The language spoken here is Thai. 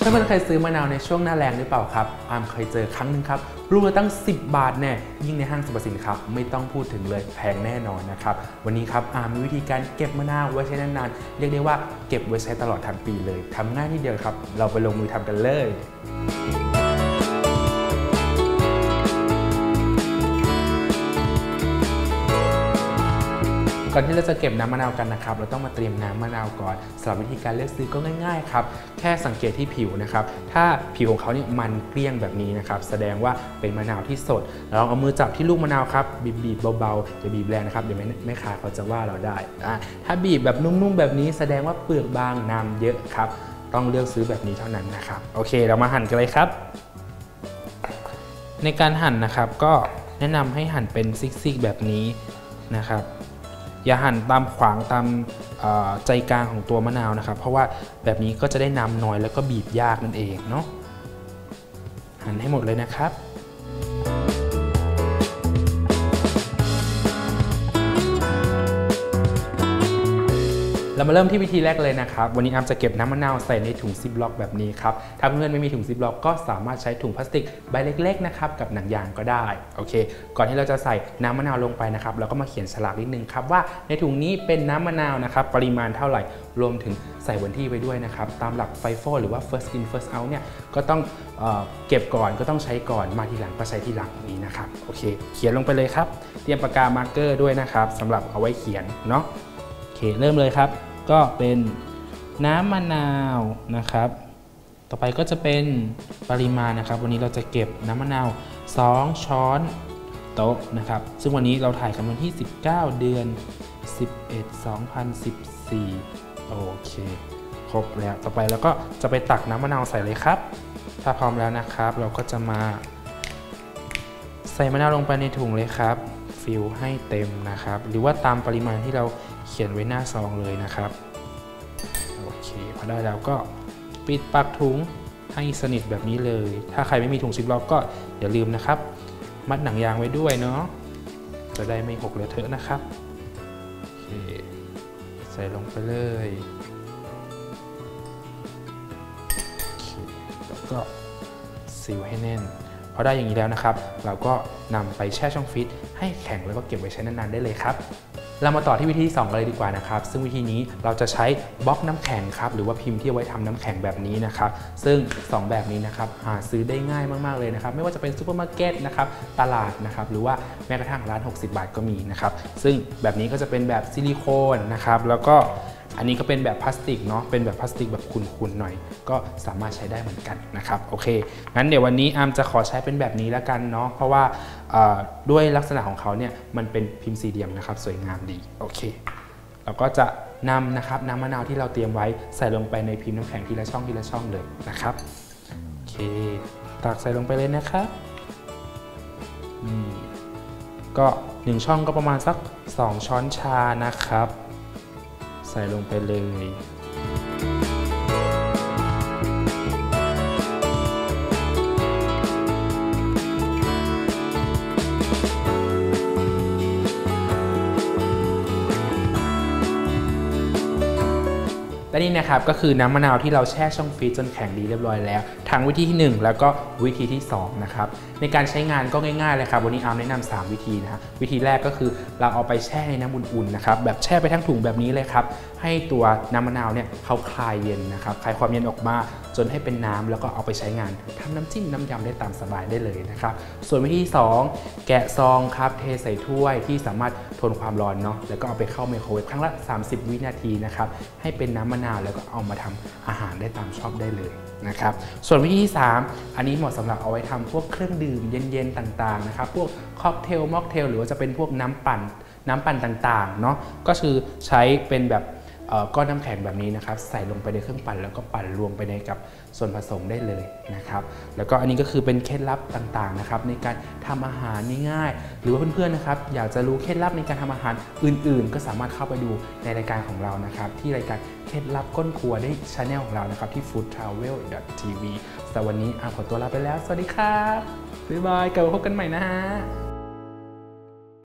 เพื่อนเคยซื้อมะนาวในช่วงหน้าแรงหรือเปล่าครับ อามเคยเจอครั้งหนึ่งครับลูกละตั้ง 10 บาทแน่ยิ่งในห้างสรรพสินค้าไม่ต้องพูดถึงเลยแพงแน่นอนนะครับ วันนี้ครับอามมีวิธีการเก็บมะนาวไว้ใช้นานๆ เรียกได้ว่าเก็บไว้ใช้ตลอดทั้งปีเลยทำง่ายนิดเดียวครับ เราไปลงมือทำกันเลย ก่อนที่เราจะเก็บน้ำมะนาวกันนะครับ เราต้องมาเตรียมน้ำมะนาวก่อนสำหรับวิธีการเลือกซื้อก็ง่ายๆครับ แค่สังเกตที่ผิวนะครับ ถ้าผิวของเขาเนี่ยมันเกลี้ยงแบบนี้นะครับ แสดงว่าเป็นมะนาวที่สดลองเอามือจับที่ลูกมะนาวครับ บีบๆเบาๆอย่าบีบแรงนะครับ เดี๋ยวแม่ค้าเขาจะว่าเราได้ ถ้าบีบแบบนุ่มๆแบบนี้แสดงว่าเปลือกบางน้ำเยอะครับ ต้องเลือกซื้อแบบนี้เท่านั้นนะครับ โอเค เรามาหั่นกันเลยครับ ในการหั่นนะครับก็แนะนำให้หั่นเป็นซิกๆแบบนี้นะครับ อย่าหั่นตามขวางตามใจกลางของตัวมะนาวนะครับ เพราะว่าแบบนี้ก็จะได้น้ำน้อยแล้วก็บีบยากนั่นเองเนาะหั่นให้หมดเลยนะครับ เรามาเริ่มที่วิธีแรกเลยนะครับ วันนี้อามจะเก็บน้ำมะนาวใส่ในถุงซิปล็อกแบบนี้ครับ ถ้าเพื่อนไม่มีถุงซิปล็อกก็สามารถใช้ถุงพลาสติกใบเล็กๆนะครับกับหนังยางก็ได้ โอเค ก่อนที่เราจะใส่น้ำมะนาวลงไปนะครับ เราก็มาเขียนฉลากนิดนึงครับว่าในถุงนี้เป็นน้ำมะนาวนะครับปริมาณเท่าไหร่ รวมถึงใส่วันที่ไปด้วยนะครับ ตามหลักไฟโฟหรือว่า first in first out เนี่ย ก็ต้องเอเก็บก่อนก็ต้องใช้ก่อน มาทีหลังก็ใช้ทีหลังนี้นะครับ โอเค เขียนลงไปเลยครับ เตรียมปากกามาร์กเกอร์ด้วยนะครับสำหรับเอาไว้เขียนเนาะ โอเค เริ่มเลยครับ ก็เป็นน้ำมะนาวนะครับ ต่อไปก็จะเป็นปริมาณนะครับ วันนี้เราจะเก็บน้ำมะนาว 2 ช้อนโต๊ะนะครับ ซึ่งวันนี้เราถ่ายกันวันที่ 19 เดือน 11 2014 โอเค ครบแล้ว ต่อไปเราก็จะไปตักน้ำมะนาวใส่เลยครับ ถ้าพร้อมแล้วนะครับ เราก็จะมาใส่มะนาวลงไปในถุงเลยครับ ฟิลให้เต็มนะครับ หรือว่าตามปริมาณที่เราเขียนไว้หน้าซองเลยนะครับโอเคพอได้แล้วก็ปิดปากถุงให้สนิทแบบนี้เลย ถ้าใครไม่มีถุงซิปล็อกก็อย่าลืมนะครับ มัดหนังยางไว้ด้วยเนาะจะได้ไม่หกเลอะเทอะนะครับโอเคใส่ลงไปเลยโอเคแล้วก็ซีลให้แน่น อได้อย่างนี้แล้วนะครับ เราก็นำไปแช่ช่องฟรีซให้แข็งแล้วก็เก็บไว้ใช้นานๆได้เลยครับ เรามาต่อที่วิธีที่2กันเลยดีกว่านะครับ ซึ่งวิธีนี้เราจะใช้บล็อกน้ำแข็งครับหรือว่าพิมพ์ที่เอาไว้ทำน้ำแข็งแบบนี้นะครับ ซึ่ง 2 แบบนี้นะครับหาซื้อได้ง่ายมากๆเลยนะครับ ไม่ว่าจะเป็นซูเปอร์มาร์เก็ตนะครับตลาดนะครับหรือว่าแม้กระทั่งร้าน 60 บาทก็มีนะครับ ซึ่งแบบนี้ก็จะเป็นแบบซิลิโคนนะครับแล้วก็ อันนี้ก็เป็นแบบพลาสติกเนาะเป็นแบบพลาสติกแบบขุ่นๆหน่อย ก็สามารถใช้ได้เหมือนกันนะครับโอเคงั้นเดี๋ยววันนี้อามจะขอใช้เป็นแบบนี้แล้วกันเนาะเพราะว่าด้วยลักษณะของเขาเนี่ยมันเป็นพิมพ์สี่เหลี่ยมนะครับสวยงามดีโอเคเราก็จะนำนะครับน้ำมะนาวที่เราเตรียมไว้ใส่ลงไปในพิมพ์น้ำแข็งทีละช่องทีละช่องเลยนะครับโอเคตักใส่ลงไปเลยนะครับก็1ช่องก็ประมาณสัก 2 ช้อนชานะครับ ใส่ลงไปเลย และนี่นะครับก็คือน้ำมะนาวที่เราแช่ช่องฟรีซจนแข็งดีเรียบร้อยแล้ว ทั้งวิธีที่ 1 แล้วก็วิธีที่ 2 นะครับ ในการใช้งานก็ง่ายๆเลยครับ วันนี้อาร์มแนะนำ3วิธีนะ วิธีแรกก็คือเราเอาไปแช่ในน้ำอุ่นๆนะครับแบบแช่ไปทั้งถุงแบบนี้เลยครับ ให้ตัวน้ำมะนาวเนี่ยเขาคลายเย็นนะครับคลายความเย็นออกมา นให้เป็นน้ำแล้วก็เอาไปใช้งานทำน้ำจิ้มน้ำยำได้ตามสบายได้เลยนะครับ ส่วนวิธี 2 แกะซองครับเทใส่ถ้วยที่สามารถทนความร้อนเนาะแล้วก็เอาไปเข้าไมโครเวฟครั้งละ 30 วินาทีนะครับให้เป็นน้ำมะนาวแล้วก็เอามาทำอาหารได้ตามชอบได้เลยนะครับส่วนวิธี 3 อันนี้เหมาะสำหรับเอาไว้ทำพวกเครื่องดื่มเย็นๆต่างๆนะครับพวกค็อกเทลม็อกเทลหรือว่าจะเป็นพวกน้ำปั่นน้ำปั่นต่างๆเนาะก็คือใช้เป็นแบบ ก้อนน้ำแข็งแบบนี้นะครับใส่ลงไปในเครื่องปั่นแล้วก็ปั่นรวมไปในกับส่วนผสมได้เลยนะครับแล้วก็อันนี้ก็คือเป็นเคล็ดลับต่างๆนะครับในการทำอาหารง่ายๆหรือว่าเพื่อนๆนะครับอยากจะรู้เคล็ดลับในการทำอาหารอื่น ๆ ก็สามารถเข้าไปดูในรายการของเรานะครับที่รายการเคล็ดลับก้นครัวได้ช anel ของเรานะครับที่ foodtravel.tv แต่วันนี้อาขอตัวลาไปแล้ว สวัสดีครับบ๊ายบายกลับมาพบกันใหม่นะฮะ